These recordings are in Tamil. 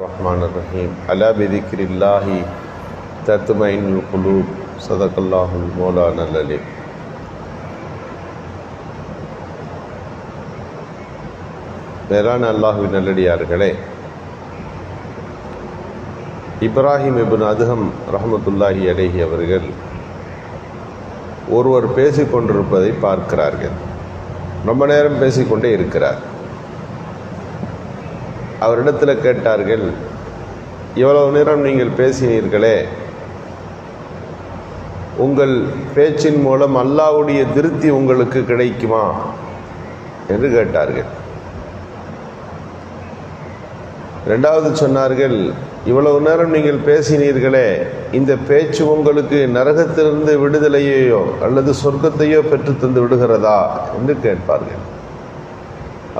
ரஹ்மான் ரஹீம் அலா பிதிக்ரில்லாஹி தத்மைன் குலூப் சதகல்லாஹுல் மோலான் அலி மேலான அல்லாஹுவின் நல்லடியார்களே இப்ராஹிம் இபின் அதுகம் ரஹமத்துல்லாஹி அலேஹி அவர்கள் ஒருவர் பேசிக்கொண்டிருப்பதை பார்க்கிறார்கள். ரொம்ப நேரம் பேசிக்கொண்டே இருக்கிறார். அவரிடத்தில் கேட்டார்கள் இவ்வளவு நேரம் நீங்கள் பேசினீர்களே உங்கள் பேச்சின் மூலம் அல்லாவுடைய திருப்தி உங்களுக்கு கிடைக்குமா? என்று கேட்டார்கள். ரெண்டாவது சொன்னார்கள் இவ்வளவு நேரம் நீங்கள் பேசினீர்களே இந்த பேச்சு உங்களுக்கு நரகத்திலிருந்து விடுதலையையோ அல்லது சொர்க்கத்தையோ பெற்று தந்து விடுகிறதா? என்று கேட்பார்கள்.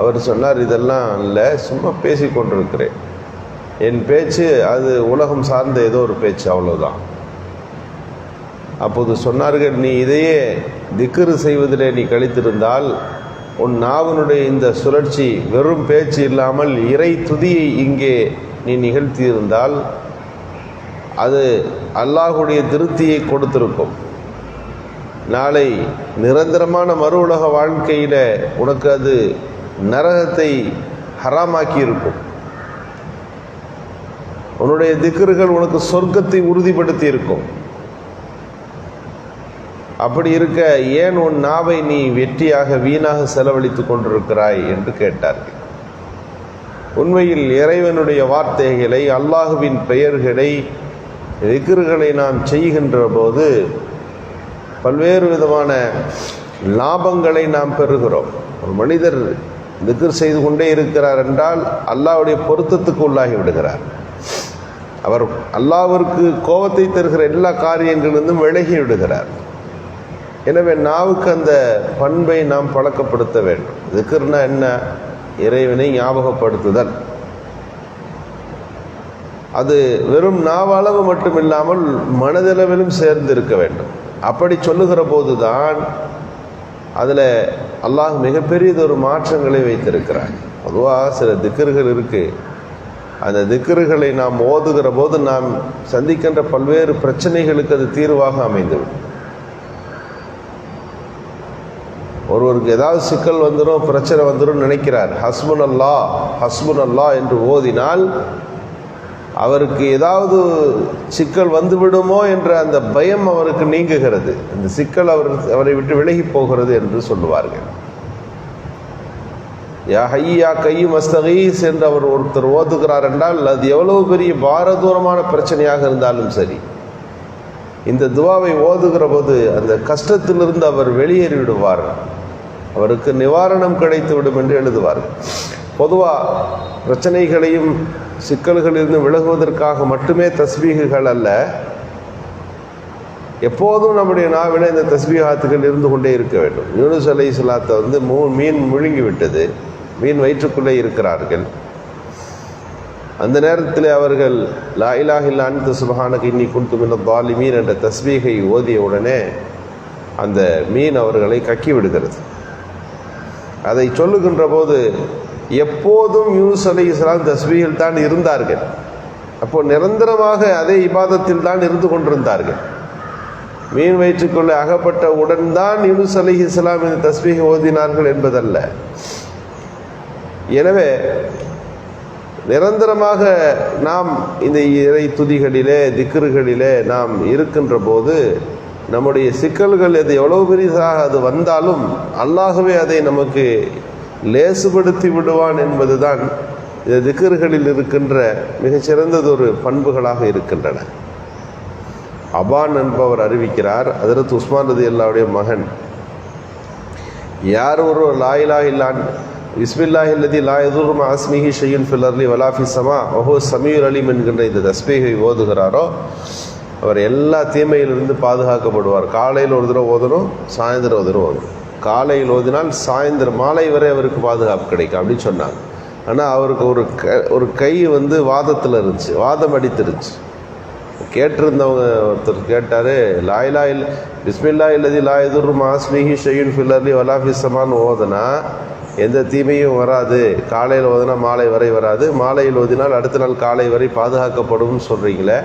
அவர் சொன்னார் இதெல்லாம் இல்லை சும்மா பேசி கொண்டிருக்கிறேன். என் பேச்சு அது உலகம் சார்ந்த ஏதோ ஒரு பேச்சு அவ்வளோதான் அப்போது சொன்னார்கள் நீ இதையே திக்ரு செய்வதிலே நீ கழித்திருந்தால் உன் நாவனுடைய இந்த சுழற்சி வெறும் பேச்சு இல்லாமல் இறை துதியை இங்கே நீ நிகழ்த்தியிருந்தால் அது அல்லாஹுடைய திருப்தியை கொடுத்திருக்கும். நாளை நிரந்தரமான மறு உலக வாழ்க்கையில் உனக்கு அது நரகத்தை ஹராமாக்கி இருக்கும் உன்னுடைய திக்கர்கள் உனக்கு சொர்க்கத்தை உறுதிப்படுத்தி இருக்கும் அப்படி இருக்க ஏன் உன் நாவை நீ வெற்றியாக வீணாக செலவழித்து கொண்டிருக்கிறாய் என்று கேட்டார்கள். உண்மையில் இறைவனுடைய வார்த்தைகளை அல்லாஹுவின் பெயர்களை திக்கர்களை நாம் செய்கின்ற போது பல்வேறு விதமான லாபங்களை நாம் பெறுகிறோம். ஒரு மனிதர் திக்ர் செய்து கொண்டே இருக்கிறார் என்றால் அல்லாவுடைய பொருத்தத்துக்கு உள்ளாகி விடுகிறார். அவர் அல்லாவிற்கு கோபத்தை தருகிற எல்லா காரியங்களிலிருந்தும் விலகி விடுகிறார். எனவே நாவுக்கு அந்த பண்பை நாம் பழக்கப்படுத்த வேண்டும். திக்ர்னா என்ன? இறைவனை ஞாபகப்படுத்துதல். அது வெறும் நாவளவு மட்டும் இல்லாமல் மனதளவிலும் சேர்ந்து இருக்க வேண்டும். அப்படி சொல்லுகிற போதுதான் அதில் அல்லாஹ் மிகப்பெரியதொரு மாற்றங்களை வைத்திருக்கிறார் பொதுவாக சில திக்கர்கள் இருக்குது அந்த திக்கர்களை நாம் ஓதுகிற போது நாம் சந்திக்கின்ற பல்வேறு பிரச்சனைகளுக்கு அது தீர்வாக அமைந்துவிடும். ஒருவருக்கு ஏதாவது சிக்கல் வந்துடும் பிரச்சனை வந்துடும் நினைக்கிறார். ஹஸ்முன் அல்லா ஹஸ்முன் அல்லா என்று ஓதினால் அவருக்கு ஏதாவது சிக்கல் வந்துவிடுமோ என்ற அந்த பயம் அவருக்கு நீங்குகிறது. அந்த சிக்கல் அவர் அவரை விட்டு விலகி போகிறது என்று சொல்லுவார்கள். யா ஹையா கையும் மஸ்தகீஸ் என்று அவர் ஒருத்தர் ஓதுகிறார் என்றால் அது எவ்வளவு பெரிய பாரதூரமான பிரச்சனையாக இருந்தாலும் சரி. இந்த துவாவை ஓதுகிற போது அந்த கஷ்டத்திலிருந்து அவர் வெளியேறி விடுவார் அவருக்கு நிவாரணம் கிடைத்து விடும் என்று எழுதுவார்கள். பொதுவாக பிரச்சனைகளையும் சிக்கல்களிலிருந்து விலகுவதற்காக மட்டுமே தஸ்பீகுகள் அல்ல. எப்போதும் நம்முடைய நாவில இந்த தஸ்பீகாத்துகள் இருந்து கொண்டே இருக்க வேண்டும். யூனுஸ் அலை இஸ்லாத்தை வந்து மூ மீன் முழுங்கி விட்டது. மீன் வயிற்றுக்குள்ளே இருக்கிறார்கள். அந்த நேரத்தில் அவர்கள் லா இலாஹில்லா அனித்த சுபஹானக்கு இன்னி குண்டு மின்ன பாலி மீன் என்ற தஸ்பீகை ஓதிய உடனே அந்த மீன் அவர்களை கக்கி விடுகிறது. அதை சொல்லுகின்ற போது எப்போதும் யூனுஸ் அலி இஸ்லாம் தஸ்பீகில் தான் இருந்தார்கள். அப்போ நிரந்தரமாக அதே இபாதத்தில் தான் இருந்து கொண்டிருந்தார்கள். மீன் வயிற்றுக்குள்ளே அகப்பட்ட உடன் தான் யூனுஸ் அலி இஸ்லாம் இந்த தஸ்பீகை ஓதினார்கள் என்பதல்ல. எனவே நிரந்தரமாக நாம் இந்த இறை துதிகளிலே திக்ருகளிலே நாம் இருக்கின்ற போது நம்முடைய சிக்கல்கள் அது எவ்வளோ பெரிதாக அது வந்தாலும் அல்லாகவே அதை நமக்கு லேசுபடுத்தி விடுவான் என்பதுதான் இந்த திக்கர்களில் இருக்கின்ற மிகச்சிறந்ததொரு பண்புகளாக இருக்கின்றன. அபான் என்பவர் அறிவிக்கிறார் அதற்கு உஸ்மான் ரதி அல்லாவுடைய மகன். யார் ஒரு லாயிலா இல்லான் இஸ்மில்லாஹி அல்லதி லா எதுரும் ஆஸ்மிஹி ஷையுன் ஃபில்லர்லி வலாஃபி சமா ஓஹோ சமீர் அலிம் என்கின்ற இந்த தஸ்பீகை ஓதுகிறாரோ அவர் எல்லா தீமையிலிருந்து பாதுகாக்கப்படுவார். காலையில் ஒரு தடவை ஓதணும் சாயந்தரம் ஒரு தடவை ஓதணும். காலையில் ஓதினால் சாயந்தரம் மாலை வரை அவருக்கு பாதுகாப்பு கிடைக்கும் அப்படின்னு சொன்னாங்க. ஆனால் அவருக்கு ஒரு க ஒரு கை வந்து வாதத்தில் இருந்துச்சு. வாதம் அடித்துருச்சு. கேட்டிருந்தவங்க ஒருத்தர் கேட்டார் லாயிலா இல் பிஸ்மில்லா இல்லதி லா மாஸ்மிஹி ஷெயின் ஃபில்லர்லி வலாஃபி சமான் ஓதுனா எந்த தீமையும் வராது. காலையில் ஓதுனா மாலை வரை வராது. மாலையில் ஓதினால் அடுத்த நாள் காலை வரை பாதுகாக்கப்படும்னு சொல்கிறீங்களே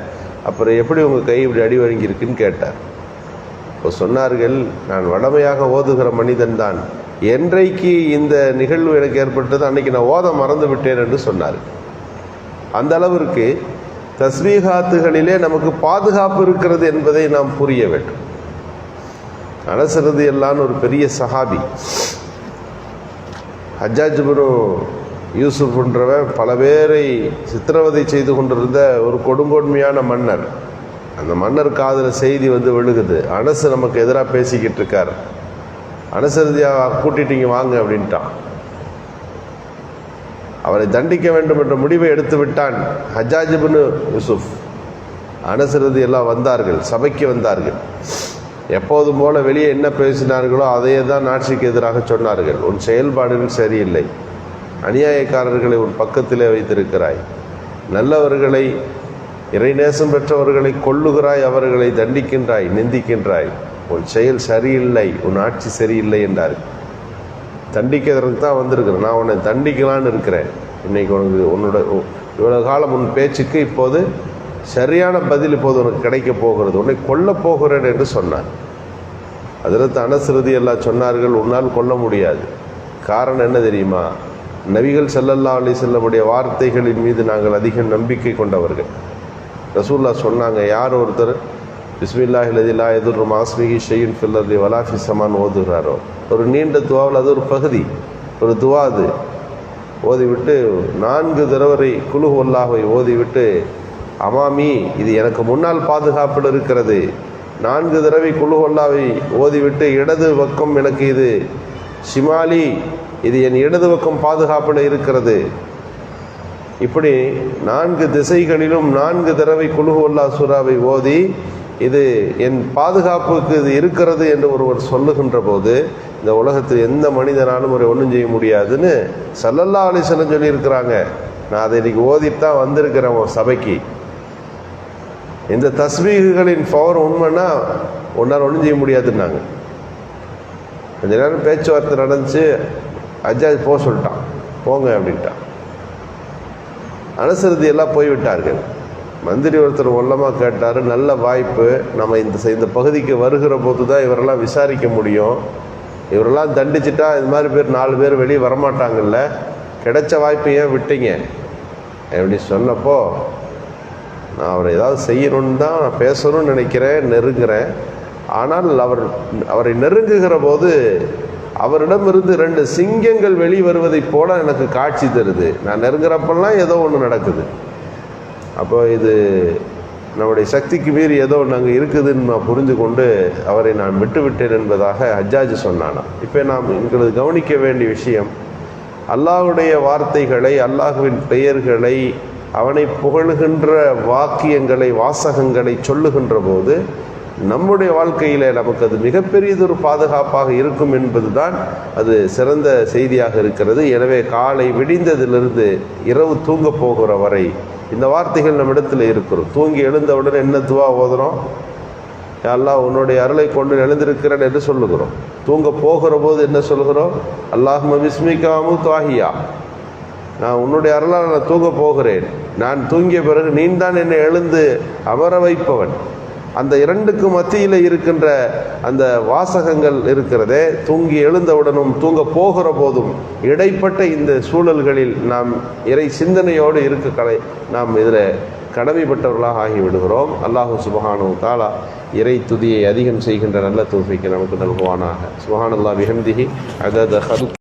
அப்புறம் எப்படி உங்கள் கை இப்படி அடி வழங்கியிருக்குன்னு கேட்டார். இப்போ சொன்னார்கள் நான் வடமையாக ஓதுகிற மனிதன் தான் என்றைக்கு இந்த நிகழ்வு எனக்கு ஏற்பட்டது அன்னைக்கு நான் ஓத மறந்து விட்டேன் என்று சொன்னார் அந்த அளவிற்கு தஸ்மீகாத்துகளிலே நமக்கு பாதுகாப்பு இருக்கிறது என்பதை நாம் புரிய வேண்டும். அனசரது எல்லாம் ஒரு பெரிய சஹாபி ஹஜ்ஜாஜ் பினு யூசுஃப்ன்றவன் பல பேரை சித்திரவதை செய்து கொண்டிருந்த ஒரு கொடுங்கொன்மையான மன்னர். அந்த மன்னர் காதில் செய்தி வந்து விழுகுது. அனசு நமக்கு எதிராக பேசிக்கிட்டு இருக்கார். அனசரதியா கூட்டிட்டீங்க வாங்க அப்படின்ட்டான். அவரை தண்டிக்க வேண்டும் என்ற முடிவை எடுத்து விட்டான் ஹஜாஜிபுன்னு யூசுஃப் அனசரதி எல்லாம் வந்தார்கள் சபைக்கு வந்தார்கள். எப்போதும் போல வெளியே என்ன பேசினார்களோ அதையே தான் ஆட்சிக்கு எதிராக சொன்னார்கள். உன் செயல்பாடுகள் சரியில்லை. அநியாயக்காரர்களை உன் பக்கத்திலே வைத்திருக்கிறாய். நல்லவர்களை இறைநேசம் பெற்றவர்களை கொள்ளுகிறாய் அவர்களை தண்டிக்கின்றாய் நிந்திக்கின்றாய். உன் செயல் சரியில்லை உன் ஆட்சி சரியில்லை என்றார். தண்டிக்கிறதுக்கு தான் வந்திருக்கிறேன். நான் உன்னை தண்டிக்கலான்னு இருக்கிறேன். இன்னைக்கு உனக்கு உன்னோட இவ்வளோ காலம் உன் பேச்சுக்கு இப்போது சரியான பதில் இப்போது உனக்கு கிடைக்க போகிறது. உன்னை கொல்ல போகிறேன் என்று சொன்னார். அதில் அனசிறுதி எல்லாம் சொன்னார்கள் உன்னால் கொல்ல முடியாது. காரணம் என்ன தெரியுமா? நபிகள் செல்லல்லா அலி செல்லமுடைய வார்த்தைகளின் மீது நாங்கள் அதிக நம்பிக்கை கொண்டவர்கள். ரசூல்லா சொன்னாங்க யார் ஒருத்தர் பிஸ்மில்லாஹி லதிலா எதிர் மாஸ்மிகி ஷெயின் ஃபில்லர்லி வலாஃபி சமான் ஓதுகிறாரோ ஒரு நீண்ட துவாவில் அது ஒரு பகுதி ஒரு துவா அது. ஓதிவிட்டு நான்கு தடவை குழு ஒல்லாவை ஓதிவிட்டு அமாமி இது எனக்கு முன்னால் பாதுகாப்பில் இருக்கிறது. நான்கு தடவை குழு ஒல்லாவை ஓதிவிட்டு இடது பக்கம் எனக்கு இது. ஷிமாலி இது என் இடது பக்கம் பாதுகாப்பில் இருக்கிறது. இப்படி நான்கு திசைகளிலும் நான்கு தடவை குழுஹல்லா சூறாவை ஓதி இது என் பாதுகாப்புக்கு இது இருக்கிறது என்று ஒருவர் சொல்லுகின்ற போது இந்த உலகத்தில் எந்த மனிதனாலும் ஒரு ஒன்றும் செய்ய முடியாதுன்னு சல்லல்லா அலிசனம் சொல்லியிருக்கிறாங்க. நான் அதை இன்னைக்கு ஓதிட்டு தான் வந்திருக்கிறேன் உன் சபைக்கு. இந்த தஸ்மீகுகளின் பவர் உண்மைன்னா ஒன்றால் ஒன்றும் செய்ய முடியாதுன்னாங்க. கொஞ்ச நேரம் பேச்சுவார்த்தை நடந்துச்சு அஜாஜ் போக சொல்லிட்டான். போங்க அப்படின்ட்டான். அனுசரிதி எல்லாம் போய்விட்டார்கள். மந்திரி ஒருத்தர் உள்ளமாக கேட்டார் நல்ல வாய்ப்பு நம்ம இந்த இந்த பகுதிக்கு வருகிற போது தான் இவரெல்லாம் விசாரிக்க முடியும். இவரெல்லாம் தண்டிச்சிட்டா இது மாதிரி பேர் நாலு பேர் வெளியே வரமாட்டாங்கல்ல. கிடைச்ச வாய்ப்பு ஏன் விட்டீங்க? அப்படி சொன்னப்போ நான் அவரை ஏதாவது செய்யணும்னு தான் நான் பேசணும்னு நினைக்கிறேன் நெருங்குறேன். ஆனால் அவர் அவரை நெருங்குகிற போது அவரிடமிருந்து ரெண்டு சிங்கங்கள் வெளிவருவதைப் போல எனக்கு காட்சி தருது. நான் நெருங்குறப்பெல்லாம் ஏதோ ஒன்று நடக்குது. அப்போ இது நம்முடைய சக்திக்கு மீறி ஏதோ ஒன்று அங்கே இருக்குதுன்னு நான் புரிந்து கொண்டு அவரை நான் விட்டுவிட்டேன் என்பதாக ஹஜ்ஜாஜ் சொன்னானா இப்போ நாம் எங்களது கவனிக்க வேண்டிய விஷயம் அல்லாஹுடைய வார்த்தைகளை அல்லாஹுவின் பெயர்களை அவனை புகழுகின்ற வாக்கியங்களை வாசகங்களை சொல்லுகின்ற போது நம்முடைய வாழ்க்கையில் நமக்கு அது மிகப்பெரியதொரு பாதுகாப்பாக இருக்கும் என்பதுதான் அது சிறந்த செய்தியாக இருக்கிறது. எனவே காலை விடிந்ததிலிருந்து இரவு தூங்க போகிற வரை இந்த வார்த்தைகள் நம்ம இருக்கிறோம். தூங்கி எழுந்தவுடன் என்ன துவா ஓதுறோம் அல்லாஹ் உன்னுடைய அருளை கொண்டு எழுந்திருக்கிறேன் என்று சொல்லுகிறோம். தூங்க போகிற போது என்ன சொல்கிறோம் அல்லாஹ் விஸ்மிக்காமு துவாகியா நான் உன்னுடைய அருளால் நான் தூங்க போகிறேன். நான் தூங்கிய பிறகு நீ தான் என்னை எழுந்து அமர வைப்பவன். அந்த இரண்டுக்கு மத்தியில் இருக்கின்ற அந்த வாசகங்கள் இருக்கிறதே தூங்கி எழுந்தவுடனும் தூங்க போகிற போதும் இடைப்பட்ட இந்த சூழல்களில் நாம் இறை சிந்தனையோடு இருக்க கலை நாம் இதில் கடமைப்பட்டவர்களாக ஆகிவிடுகிறோம். அல்லாஹு சுபஹானு தாலா இறை துதியை அதிகம் செய்கின்ற நல்ல தூஃபிக்கு நமக்கு நல்குவானாக. சுபஹான் அல்லா விஹம்திஹி அதத